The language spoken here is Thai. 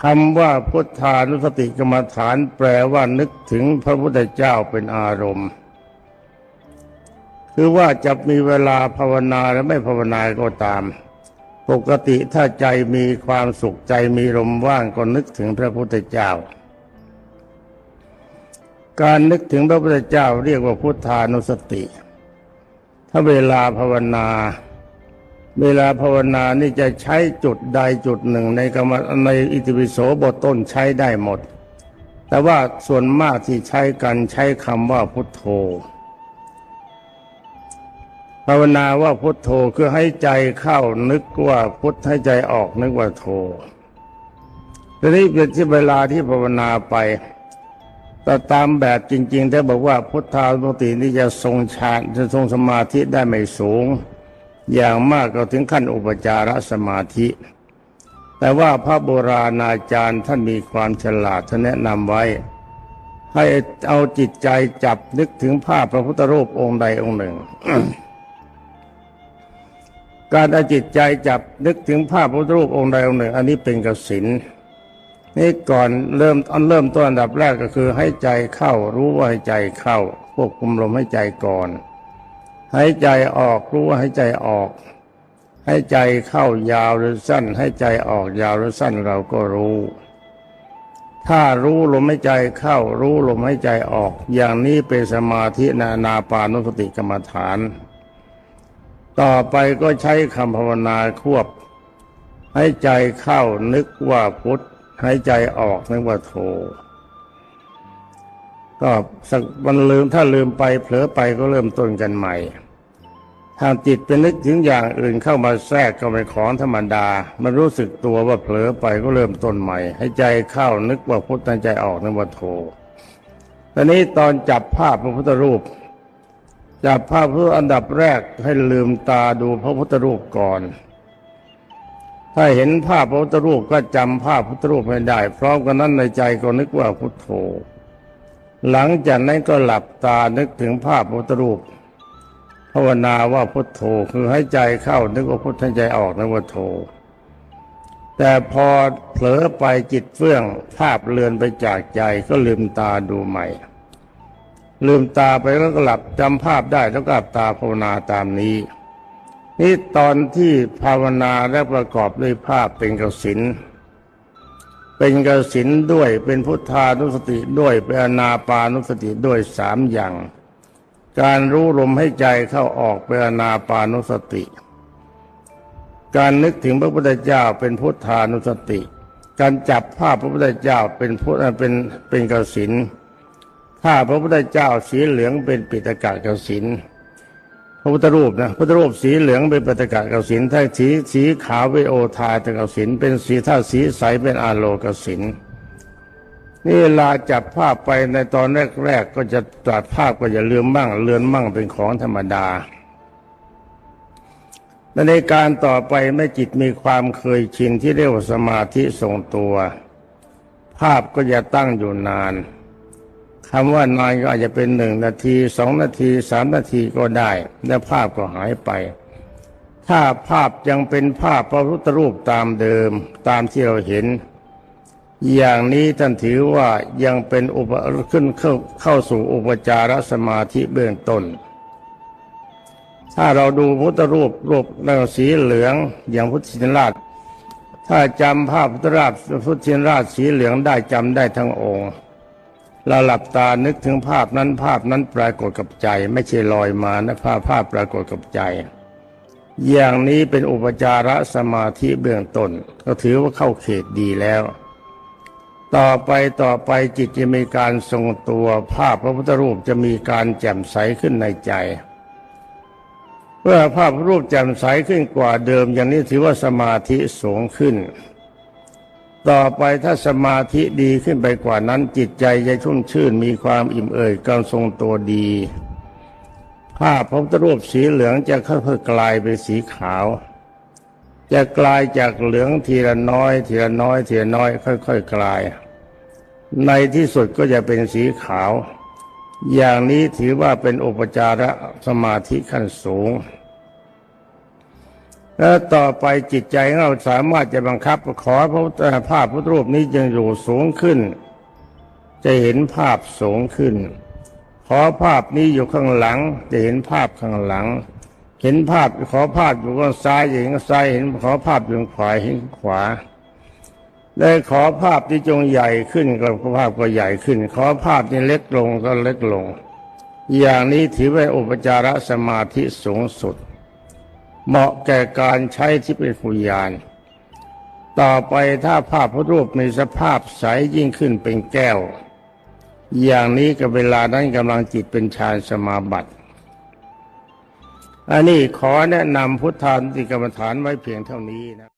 คำว่าพุทธานุสติกรรมฐานแปลว่านึกถึงพระพุทธเจ้าเป็นอารมณ์ คือว่าจะมีเวลาภาวนาและไม่ภาวนาก็ตาม ปกติถ้าใจมีความสุขใจมีลมว่างก็นึกถึงพระพุทธเจ้า การนึกถึงพระพุทธเจ้าเรียกว่าพุทธานุสติ ถ้าเวลาภาวนา เวลาภาวนานี่จะใช้จุดใดจุดหนึ่งในกรรมในอิติปิโสบทต้นใช้ได้หมด แต่ว่าส่วนมากที่ใช้กันใช้คำว่าพุทโธ ภาวนาว่าพุทโธคือให้ใจเข้านึกว่าพุทให้ใจออกนึกว่าโธทีนี้เป็นที่เวลาที่ภาวนาไปแต่ตามแบบจริงๆถ้าบอกว่าพุทธานุสตินี่จะทรงฌานจะทรงสมาธิได้ไม่สูง อย่างมากก็ถึงขั้นอุปจารสมาธิ แต่ว่าพระโบราณอาจารย์ท่านมีความฉลาดท่านแนะนำไว้ ให้เอาจิตใจจับนึกถึงภาพพระพุทธรูปองค์ใดองค์หนึ่ง การเอาจิตใจจับนึกถึงภาพพระพุทธรูปองค์ใดองค์หนึ่ง อันนี้เป็นกสินนี่ก่อนเริ่มอันเริ่มต้นอันดับแรกก็คือให้ใจเข้ารู้ว่าให้ใจเข้าควบคุมลมให้ใจก่อน ให้ใจออกรู้ว่าให้ใจออกให้ใจเข้ายาวหรือสั้นให้ใจออกยาวหรือสั้นเราก็รู้ ถ้ารู้ลมให้ใจเข้ารู้ลมให้ใจออก อย่างนี้เป็นสมาธินานาปานุสติกรรมฐาน ต่อไปก็ใช้คำภาวนาควบให้ใจเข้านึกว่าพุทธให้ใจออกนึกว่าโท ก็สักวันลืมถ้าลืมไปเผลอไปก็เริ่มต้นกันใหม่ทางจิตเป็นนึกถึงอย่างอื่นเข้ามาแทรกก็เป็นของธรรมดา มันรู้สึกตัวว่าเผลอไปก็เริ่มต้นใหม่ ให้ใจเข้านึกว่าพุทธใจออกนึกว่าโทตอนนี้ตอนจับภาพพระพุทธรูป จับภาพเพื่ออันดับแรกให้ลืมตาดูพระพุทธรูปก่อน ถ้าเห็นภาพพระพุทธรูปก็จำภาพพุทธรูปให้ได้ พร้อมกันนั้นในใจก็นึกว่าพุทโธ หลังจากนั้นก็หลับตานึกถึงภาพพระพุทธรูปภาวนาว่าพุทโธคือให้ใจเข้านึกว่าพุทธให้ใจออกนึกว่าโธแต่พอเผลอไปจิตเฟื่องภาพเลือนไปจากใจก็ลืมตาดูใหม่ ลืมตาไปแล้วก็หลับจำภาพได้แล้วก็หลับตาภาวนาตามนี้ นี่ตอนที่ภาวนาและประกอบด้วยภาพเป็นกสิน เป็นกสินด้วยเป็นพุทธานุสติด้วยเป็นอนาปานุสติด้วยสามอย่าง การรู้ลมให้ใจเข้าออกเป็นอนาปานุสติ การนึกถึงพระพุทธเจ้าเป็นพุทธานุสติ การจับภาพพระพุทธเจ้าเป็นพุทธเป็นเป็นกสินถ้าพระพุทธเจ้าสีเหลืองเป็นปิตกะกสิน ระพุทธรูปนะพุทธรูปสีเหลืองเป็นปิตกะกสินถ้าสีสีขาวเป็นโอทาตกสินเป็นสีถ้าสีใสเป็นอาโลกสินนี่เวลาจับภาพไปในตอนแรก ๆ ก็จะตัดภาพก็อย่าลืมบ้างเลือนบ้างเป็นของธรรมดาและในการต่อไปเมื่อจิตมีความเคยชินที่เรียกว่าสมาธิทรงตัว ภาพก็จะตั้งอยู่นาน คำว่านานก็อาจจะเป็นหนึ่งนาทีสองนาทีสามนาทีก็ได้ และภาพก็หายไป ถ้าภาพยังเป็นภาพพระพุทธรูปตามเดิมตามที่เราเห็น อย่างนี้ท่านถือว่ายังเป็นอุปขึ้นเข้าเข้าสู่อุปจารสมาธิเบื้องต้น ถ้าเราดูพุทธรูปรูปนสีเหลืองอย่างพุทธชินราช ถ้าจำภาพพุทธราชพุทธชินราชสีเหลืองได้จำได้ทั้งองค์ เราหลับตานึกถึงภาพนั้นภาพนั้นปรากฏกับใจ ไม่ใช่ลอยมานะภาพภาพปรากฏกับใจ อย่างนี้เป็นอุปจารสมาธิเบื้องต้น ก็ถือว่าเข้าเขตดีแล้ว ต่อไปต่อไปจิตจะมีการทรงตัวภาพพระพุทธรูปจะมีการแจ่มใสขึ้นในใจเมื่อภาพรูปแจ่มใสขึ้นกว่าเดิม อย่างนี้ถือว่าสมาธิสูงขึ้น ต่อไปถ้าสมาธิดีขึ้นไปกว่านั้น จิตใจจะชุ่มชื่นมีความอิ่มเอิบการทรงตัวดีภาพพระพุทธรูปสีเหลืองจะค่อยๆกลายเป็นสีขาว จะกลายจากเหลืองทีละน้อย ทีละน้อย ทีละน้อย ค่อย ๆ กลาย ในที่สุดก็จะเป็นสีขาว อย่างนี้ถือว่าเป็นอุปจาระสมาธิขั้นสูง แล้วต่อไปจิตใจของเราสามารถจะบังคับขอพระภาพพุทธรูปนี้ยังอยู่สูงขึ้น จะเห็นภาพสูงขึ้น ขอภาพนี้อยู่ข้างหลัง จะเห็นภาพข้างหลัง เห็นภาพขอภาพอยู่ข้างซ้ายเห็นซ้ายเห็นขอภาพอยู่ขวาเห็นข้างขวาได้ขอภาพที่จงใหญ่ขึ้นก็ภาพก็ใหญ่ขึ้น ขอภาพที่เล็กลงก็เล็กลง อย่างนี้ถือว่าอุปจารสมาธิสูงสุด เหมาะแก่การใช้ที่เป็นขุยาน ต่อไปถ้าภาพพระรูปมีสภาพใสยิ่งขึ้นเป็นแก้ว อย่างนี้กับเวลานั้นกำลังจิตเป็นฌานสมาบัติอันนี้ขอแนะนำพุทธานุติกรรมฐานไว้เพียงเท่านี้นะ